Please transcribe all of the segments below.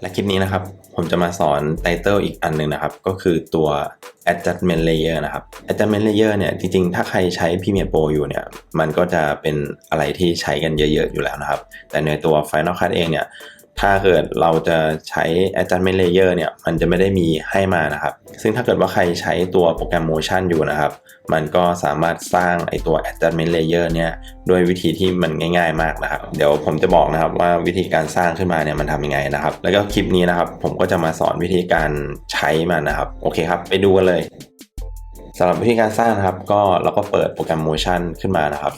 และคลิปนี้นะครับ ผมจะมาสอนไตเติลอีกอันหนึ่งนะครับ ก็คือตัว adjustment layer นะครับ adjustment layer เนี่ยจริงๆ ถ้าใครใช้ Premiere Pro อยู่เนี่ย มันก็จะเป็นอะไรที่ใช้กันเยอะๆ อยู่แล้วนะครับ แต่ในตัว Final Cut เองเนี่ย ถ้าเกิดเราจะใช้ adjustment layer เนี่ย มันจะไม่ได้มีให้มานะครับ ซึ่งถ้าเกิดว่าใครใช้ตัวโปรแกรม motion อยู่นะครับ มันก็สามารถสร้างไอตัว adjustment layer เนี่ยด้วยวิธีที่มันง่าย ๆ มากนะครับ เดี๋ยวผมจะบอกนะครับว่าวิธีการสร้างขึ้นมาเนี่ยมันทำยังไงนะครับ แล้วก็คลิปนี้นะครับ ผมก็จะมาสอนวิธีการใช้มันนะครับ โอเคครับ ไปดูกันเลยสำหรับวิธีการสร้างนะครับ ก็เราก็เปิดโปรแกรม motion ขึ้นมานะครับ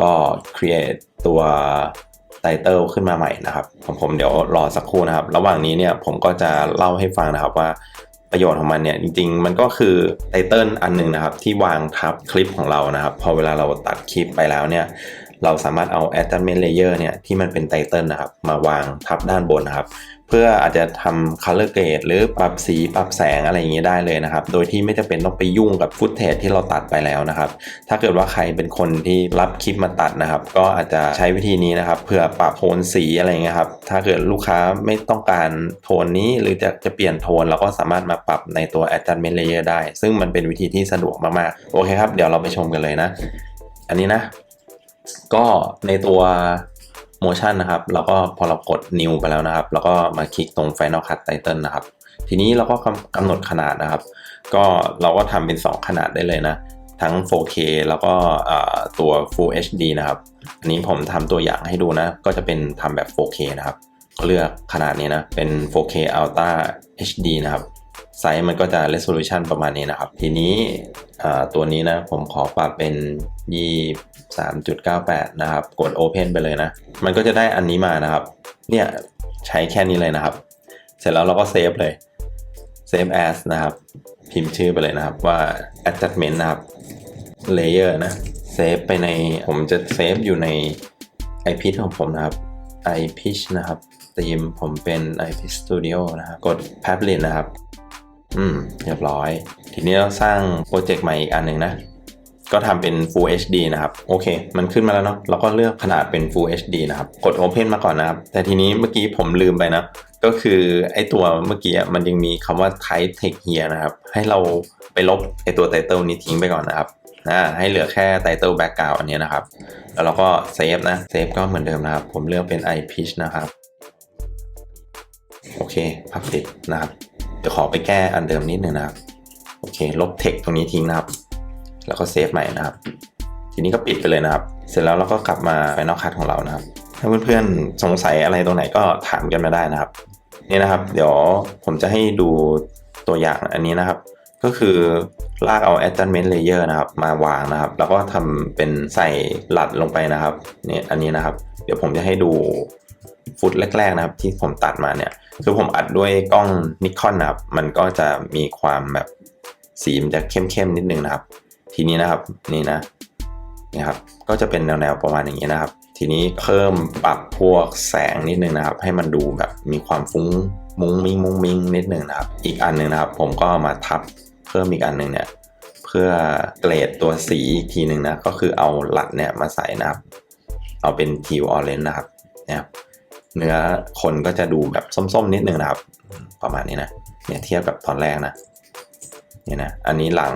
ก็ create ตัว ไตเติลขึ้นมาใหม่นะครับผมผมเดี๋ยวรอสักครู่นะครับ ระหว่างนี้เนี่ยผมก็จะเล่าให้ฟังนะครับว่าประโยชน์ของมันเนี่ยจริงๆ มันก็คือไตเติลอันหนึ่งนะครับ ที่วางทับคลิปของเรานะครับ พอเวลาเราตัดคลิปไปแล้วเนี่ยเราสามารถเอา attachment layer เนี่ยที่มันเป็นไตเติลนะครับ มาวางทับด้านบนนะครับ เพื่ออาจจะทำ color grade หรือปรับสีปรับแสงอะไรอย่างนี้ได้เลยนะครับ โดยที่ไม่จำเป็นต้องไปยุ่งกับฟุตเทจที่เราตัดไปแล้วนะครับ ถ้าเกิดว่าใครเป็นคนที่รับคลิปมาตัดนะครับ ก็อาจจะใช้วิธีนี้นะครับเพื่อปรับโทนสีอะไรเงี้ยครับ ถ้าเกิดลูกค้าไม่ต้องการโทนนี้หรือจะจะเปลี่ยนโทนเราก็สามารถมาปรับในตัว adjustment layer ได้ ซึ่งมันเป็นวิธีที่สะดวกมากๆ โอเคครับ เดี๋ยวเราไปชมกันเลยนะ อันนี้นะ ก็ในตัว motion นะครับ แล้วก็พอเรากด new ไปแล้วนะครับ แล้วก็มาคลิกตรง final cut title นะครับ ทีนี้เราก็กำหนดขนาดนะครับ ก็เราก็ทำเป็น 2 ขนาดได้เลยนะ ทั้ง 4K แล้วก็ตัว Full HD นะครับ อันนี้ผมทำตัวอย่างให้ดูนะ ก็จะเป็นทำแบบ 4K นะครับ เลือกขนาดนี้นะ เป็น 4K Ultra HD นะครับ ไซส์มันก็จะ resolution ประมาณนี้นะครับ ทีนี้ตัวนี้นะผมขอปรับเป็น 23.98 นะครับ กด Open ไปเลยนะ มันก็จะได้อันนี้มานะครับ เนี่ยใช้แค่นี้เลยนะครับ เสร็จแล้วเราก็เซฟเลย save as นะครับ พิมพ์ชื่อไปเลยนะครับว่า adjustment นะครับ layer นะ เซฟไปใน ผมจะเซฟอยู่ใน iPitch ของผมนะครับ iPitch นะครับธีมผมเป็น iPitch Studio นะครับ กด Publish นะครับ อืม เรียบร้อย ทีนี้เราสร้างโปรเจกต์ใหม่อีกอันหนึ่งนะ ก็ทำเป็น Full HD นะครับ โอเค มันขึ้นมาแล้วเนาะเราก็เลือกขนาดเป็น Full HD นะครับ กด Open มาก่อนนะครับ แต่ทีนี้เมื่อกี้ผมลืมไปนะ ก็คือไอตัวเมื่อกี้มันยังมีคำว่า Type Text here นะครับ ให้เราไปลบไอตัว Title นี้ทิ้งไปก่อนนะครับอ่าให้เหลือแค่ Title Background อันนี้นะครับ แล้วเราก็เซฟนะเซฟก็เหมือนเดิมนะครับ ผมเลือกเป็น iPitch นะครับ โอเค พับติดนะครับ เดี๋ยวขอไปแก้อันเดิมนิดนึงนะครับ โอเค ลบ text ตรงนี้ทิ้งนะครับ แล้วก็เซฟใหม่นะครับ ทีนี้ก็ปิดไปเลยนะครับ เสร็จแล้วเราก็กลับมา Final Cut ของเรานะครับ ถ้าเพื่อนๆสงสัยอะไรตรงไหนก็ถามกันมาได้นะครับ นี่นะครับ เดี๋ยวผมจะให้ดูตัวอย่างอันนี้นะครับ ก็คือลากเอา adjustment layer นะครับ มาวางนะครับ แล้วก็ทำเป็นใส่หลัดลงไปนะครับ เนี่ยอันนี้นะครับ เดี๋ยวผมจะให้ดู ฟุตแรกๆนะครับ ที่ผมตัดมาเนี่ย คือผมอัดด้วยกล้องนิคอนนะครับ มันก็จะมีความแบบสีมันจะเข้มๆนิดนึงนะครับ ทีนี้นะครับนี่นะนี่ครับ ก็จะเป็นแนวๆประมาณอย่างนี้นะครับ ทีนี้เพิ่มปรับพวกแสงนิดนึงนะครับ ให้มันดูแบบมีความฟุ้งมุ้งมิ้งมุ้งมิ้งนิดนึงนะครับ อีกอันหนึ่งนะครับ ผมก็มาทับเพิ่มอีกอันหนึ่งเนี่ยเพื่อเกรดตัวสีอีกทีหนึ่งนะก็คือเอาหลัดเนี่ยมาใส่นะครับ เอาเป็นทิวออเรนนะครับเนี่ย เนื้อคนก็จะดูแบบส้มๆนิดนึงนะครับ ประมาณนี้นะเนี่ยเทียบกับตอนแรกนะเนี่ยนะอันนี้หลัง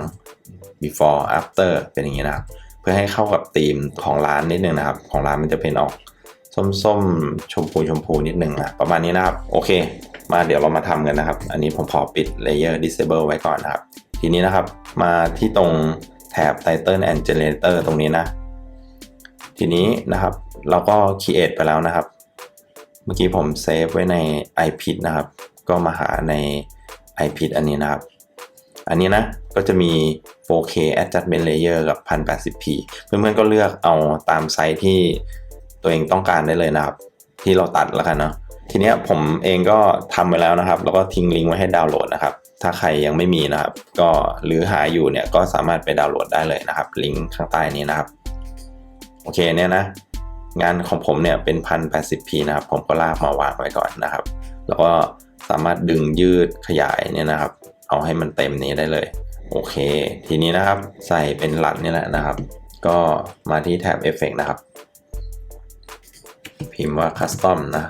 before after เป็นอย่างนี้นะครับ เพื่อให้เข้ากับธีมของร้านนิดนึงนะครับ ของร้านมันจะเป็นออกส้มๆชมพูชมพูนิดนึงนะประมาณนี้นะครับ โอเค มาเดี๋ยวเรามาทำกันนะครับ อันนี้ผมขอปิด layer disable ไว้ก่อนนะครับ ทีนี้นะครับ มาที่ตรงแถบ title and generator ตรงนี้นะ ทีนี้นะครับ เราก็ create ไปแล้วนะครับ เมื่อกี้ผมเซฟไว้ใน iPit นะครับ ก็มาหาใน iPit อันนี้นะครับ อันนี้นะก็จะมี 4K adjustment layer กับ 1080p เพื่อนๆก็เลือกเอาตามไซส์ที่ตัวเองต้องการได้เลยนะครับ ที่เราตัดแล้วกันเนาะทีนี้ผมเองก็ทำไปแล้วนะครับ แล้วก็ทิ้งลิงก์ไว้ให้ดาวน์โหลดนะครับ ถ้าใครยังไม่มีนะครับ ก็หรือหาอยู่เนี่ยก็สามารถไปดาวน์โหลดได้เลยนะครับ ลิงก์ข้างใต้นี้นะครับ โอเคเนี่ยนะ งานของผมเนี่ยเป็น 1080p นะครับ ผมก็ลากมาวางไว้ก่อนนะครับ แล้วก็สามารถดึงยืดขยายเนี่ยนะครับ เอาให้มันเต็มนี้ได้เลย โอเค ทีนี้นะครับใส่เป็นหลัดนี่แหละนะครับ ก็มาที่แท็บเอฟเฟกนะครับ พิมพ์ว่า Custom นะ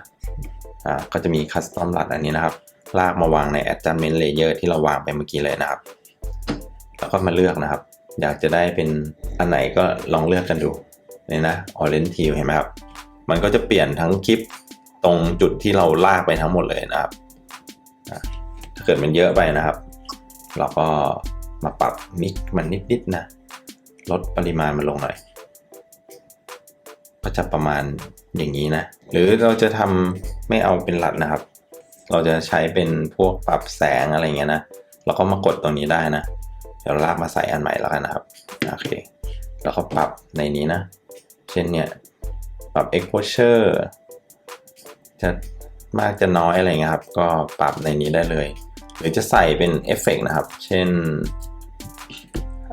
อ่าก็จะมี custom LUT อันนี้นะครับ ลากมาวางใน adjustment layer ที่เราวางไปเมื่อกี้เลยนะครับ แล้วก็มาเลือกนะครับ อยากจะได้เป็นอันไหนก็ลองเลือกกันดู นี่นะ orange teal เห็นไหมครับ มันก็จะเปลี่ยนทั้งคลิปตรงจุดที่เราลากไปทั้งหมดเลยนะครับ ถ้าเกิดมันเยอะไปนะครับ เราก็มาปรับมิกมันนิดๆนะ ลดปริมาณมันลงหน่อย ก็จะประมาณอย่างนี้นะ หรือเราจะทำไม่เอาเป็นหลัดนะครับ เราจะใช้เป็นพวกปรับแสงอะไรเงี้ยนะ เราก็มากดตรงนี้ได้นะ เดี๋ยวลากมาใส่อันใหม่แล้วกันนะครับ โอเค แล้วก็ปรับในนี้นะ เช่นเนี่ยปรับ exposure จะมากจะน้อยอะไรเงี้ยครับ ก็ปรับในนี้ได้เลย หรือจะใส่เป็นเอฟเฟกต์นะครับ เช่น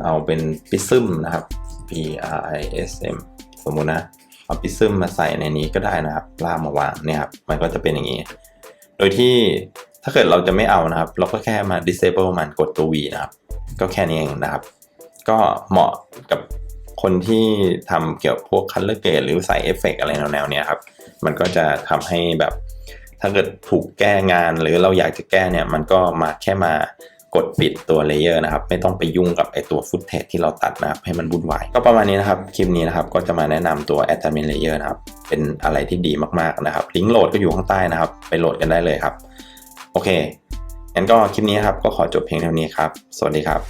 เอาเป็นปิซึมนะครับ P R I S M สมมุตินะ เอาปิซึมมาใส่ในนี้ก็ได้นะครับล่ามาวางเนี่ยครับ มันก็จะเป็นอย่างนี้ โดยที่ถ้าเกิดเราจะไม่เอานะครับ เราก็แค่มา disable มันกดตัว V นะครับ ก็แค่นี้เองนะครับ ก็เหมาะกับ คนที่ทำเกี่ยวกับพวก color grade หรือใส่เอฟเฟกต์อะไรแนวๆเนี้ยครับ มันก็จะทำให้แบบ ถ้าเกิดถูกแก้งานหรือเราอยากจะแก้เนี่ย มันก็มาแค่มากดปิดตัวเลเยอร์นะครับ ไม่ต้องไปยุ่งกับไอตัวฟุตเทจที่เราตัดนะครับ ให้มันวุ่นวาย ก็ประมาณนี้นะครับ คลิปนี้นะครับ ก็จะมาแนะนำตัว Admin Layer นะครับ เป็นอะไรที่ดีมากๆนะครับ ลิงก์โหลดก็อยู่ข้างใต้นะครับ ไปโหลดกันได้เลยครับ โอเคงั้นก็คลิปนี้ครับ ก็ขอจบเพียงเท่านี้ครับ สวัสดีครับ